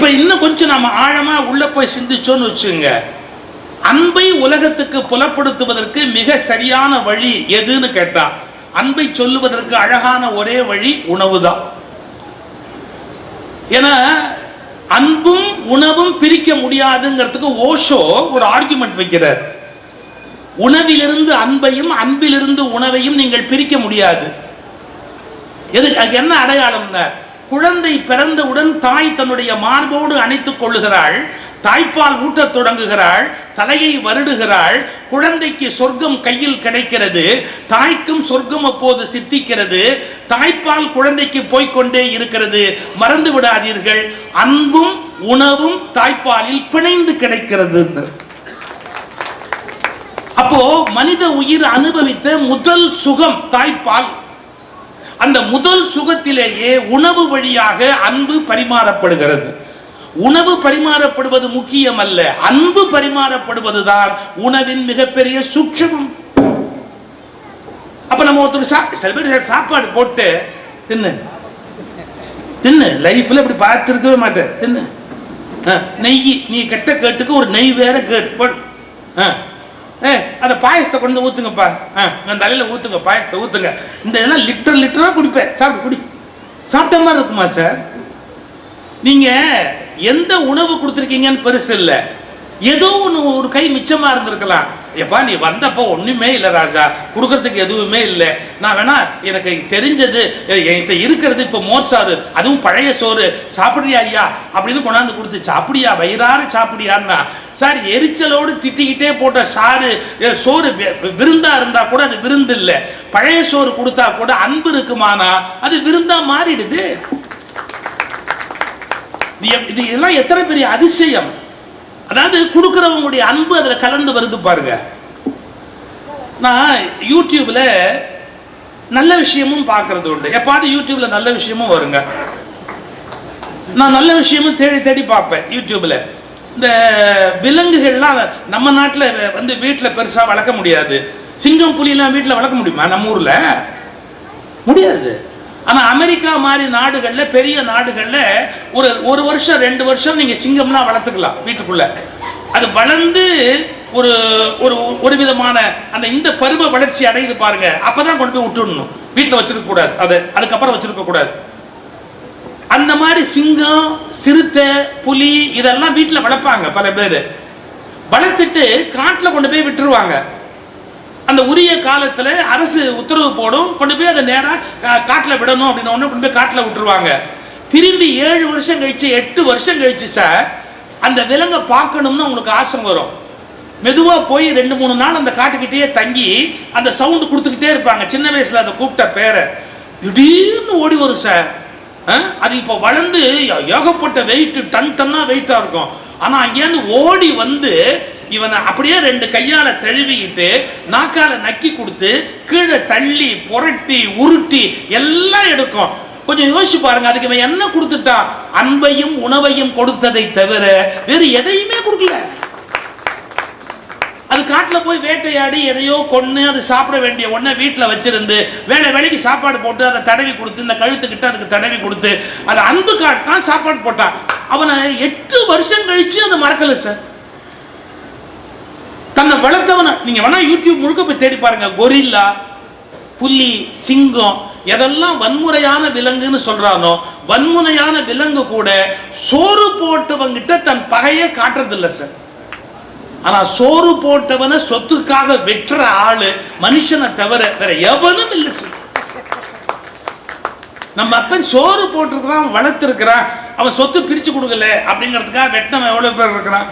இப்போ இன்னும் கொஞ்சம் நம்ம ஆழமாக உள்ளே போய் சிந்திச்சோன்னு வச்சுங்க அன்பை உலகத்துக்கு புலப்படுத்துவதற்கு மிக சரியான வழி எதுன்னு கேட்டா அன்பை சொல்லுவதற்கு அழகான ஒரே வழி உணவு தான் ஏன்னா அன்பும் உணவும் பிரிக்க முடியாதுங்கிறதுக்கு ஓஷோ ஒரு ஆர்குமெண்ட் வைக்கிறார். உணவிலிருந்து அன்பையும் அன்பிலிருந்து உணவையும் நீங்கள் பிரிக்க முடியாது. எது அதுக்கு என்ன அடையாளம்னா குழந்தை பிறந்தவுடன் தாய் தன்னுடைய மார்போடு அணைத்துக் கொள்ளுகிறாள் தாய்ப்பால் ஊட்டத் தொடங்குகிறாள் தலையை வருடுகிறாள் குழந்தைக்கு சொர்க்கம் கையில் கிடைக்கிறது தாய்க்கும் சொர்க்கம் அப்போது சித்திக்கிறது தாய்ப்பால் குழந்தைக்கு போய்க்கொண்டே இருக்கிறது மறந்து விடாதீர்கள் அன்பும் உணவும் தாய்ப்பாலில் பிணைந்து கிடைக்கிறது அப்போ மனித உயிர் அனுபவித்த முதல் சுகம் தாய்ப்பால் அந்த முதல் சுகத்திலேயே உணவு வழியாக அன்பு பரிமாறப்படுகிறது. உணவு பரிமாறப்படுவது முக்கியம் அல்ல அன்பு பரிமாறப்படுவதுதான் உணவின் மிகப்பெரிய சூட்சமம். அப்ப நம்ம ஒருத்தர் சில பேர் சாப்பாடு போட்டு தின்னு. தின்னு. லைஃப்ல இப்படி பார்த்துருக்கவே மாட்டேன். தின்னு. ஆ, நெய். நீ கெட்ட கேட்டுக்கு ஒரு நெய் வேற கேட்டு ஆ. ஏ அந்த பாயசத்தை கொண்டு வந்து ஊத்துங்கப்பா. ஆ அந்த தலையில ஊத்துங்க பாயசத்தை ஊத்துங்க. இந்த இதெல்லாம் லிட்டர் லிட்டராக குடிப்பேன். சாப்பிட்டு குடி. சாப்பிட்ட மாதிரி இருக்குமா சார்? நீங்க எந்த உணவு கொடுத்துருக்கீங்கன்னு பெருசு இல்லை. ஏதோ ஒன்று ஒரு கை மிச்சமாக இருந்திருக்கலாம். எப்பா நீ வந்தப்போ ஒன்றுமே இல்லை ராஜா. கொடுக்கறதுக்கு எதுவுமே இல்லை. நான் வேணா எனக்கு தெரிஞ்சது என்கிட்ட இருக்கிறது இப்போ மோர் சாறு அதுவும் பழைய சோறு. சாப்பிடுறியா ஐயா? அப்படின்னு கொண்டாந்து கொடுத்து சாப்பிடியா வயிறாறு சாப்பிடியான்னா? சார் எரிச்சலோடு திட்டிக்கிட்டே போட்ட சாறு சோறு விருந்தா இருந்தா கூட அது விருந்து இல்லை. பழைய சோறு கொடுத்தா கூட அன்பு இருக்குமானா? அது விருந்தா மாறிடுது. இது இதெல்லாம் எத்தனை பெரிய அதிசயம். அதாவது கொடுக்குறவங்களுடைய அன்பு அதில் கலந்து வருது பாருங்க. நான் யூடியூப்ல நல்ல விஷயமும் பார்க்கறது உண்டு. எப்பாவது யூடியூப்ல நல்ல விஷயமும் வருங்க. நான் நல்ல விஷயமும் தேடி தேடி பார்ப்பேன் யூடியூப்ல இந்த விலங்குகள்லாம் நம்ம நாட்டில் வந்து வீட்டில் பெருசாக வளர்க்க முடியாது. சிங்கம் புலிலாம் வீட்டில் வளர்க்க முடியுமா? நம்ம ஊரில்? முடியாது. ஆனா அமெரிக்கா மாதிரி நாடுகள்ல பெரிய நாடுகள்ல ஒரு ஒரு வருஷம் ரெண்டு வருஷம் நீங்க சிங்கம்லாம் வளர்த்துக்கலாம் வீட்டுக்குள்ள. அது வளர்ந்து ஒரு ஒரு ஒரு விதமான அந்த இந்த பருவ வளர்ச்சி அடையுது பாருங்க. அப்பதான் கொண்டு போய் விட்டுடணும். வீட்டுல வச்சிருக்க கூடாது. அது அதுக்கப்புறம் வச்சிருக்க கூடாது. அந்த மாதிரி சிங்கம் சிறுத்தை புலி இதெல்லாம் வீட்டுல வளர்ப்பாங்க பல பேர். வளர்த்துட்டு காட்டுல கொண்டு போய் விட்டுருவாங்க. அந்த உரிய காலத்துல அரசு உத்தரவு போடும். கொண்டு போய் அதை நேராக காட்டில் விடணும் அப்படின்னு ஒண்ணு கொண்டு போய் காட்டில் விட்டுருவாங்க. திரும்பி ஏழு வருஷம் கழிச்சு எட்டு வருஷம் கழிச்சு சார் அந்த விலங்கை பார்க்கணும்னு உங்களுக்கு ஆசை வரும். மெதுவாக போய் ரெண்டு மூணு நாள் அந்த காட்டுக்கிட்டே தங்கி அந்த சவுண்டு கொடுத்துக்கிட்டே இருப்பாங்க. சின்ன வயசில் அதை கூப்பிட்ட பேரை. திடீர்னு ஓடி வரும் சார் அது இப்போ வளர்ந்து ஏகப்பட்ட வெயிட் டன் டன்னா வெயிட்டாக இருக்கும். ஆனால் அங்கேருந்து ஓடி வந்து இவனை அப்படியே ரெண்டு கையால தழுவிக்கிட்டு நாக்கால நக்கி கொடுத்து கீழே தள்ளி புரட்டி உருட்டி எல்லாம் எடுக்கும். கொஞ்சம் யோசிச்சு பாருங்க அதுக்கு இவன் என்ன கொடுத்துட்டான் அன்பையும் உணவையும் கொடுத்ததை தவிர வேறு எதையுமே கொடுக்கல. அது காட்டுல போய் வேட்டையாடி எதையோ கொன்னு அது சாப்பிட வேண்டிய ஒன்றை வீட்டில் வச்சிருந்து வேலை வேலைக்கு சாப்பாடு போட்டு அதை தடவி கொடுத்து இந்த கழுத்துக்கிட்ட அதுக்கு தடவி கொடுத்து அது அன்பு காட்டான் சாப்பாடு போட்டான். அவனை எட்டு வருஷம் கழிச்சு அதை மறக்கலை சார். வளர்த்தவன. நீங்க வேணா யூடியூப் முழுக்க போய் தேடி பாருங்க. கொரில்லா புலி சிங்கம் எதெல்லாம் வன்முறையான விலங்குன்னு சொல்றானோ வன்முறையான விலங்கு கூட சோறு போட்டவங்கிட்ட தன் பகையை காட்டுறதில்ல சார். ஆனா சோறு போட்டவனை சொத்துக்காக வெட்டுற ஆளு மனுஷனை தவிர வேற எவனும் இல்லை சார். நம்ம அப்பன் சோறு போட்டிருக்கிறான் வளர்த்துருக்கிறான். அவன் சொத்து பிரிச்சு கொடுக்கல அப்படிங்கிறதுக்காக வெட்டினவன் எவ்வளவு பேர் இருக்கிறான்?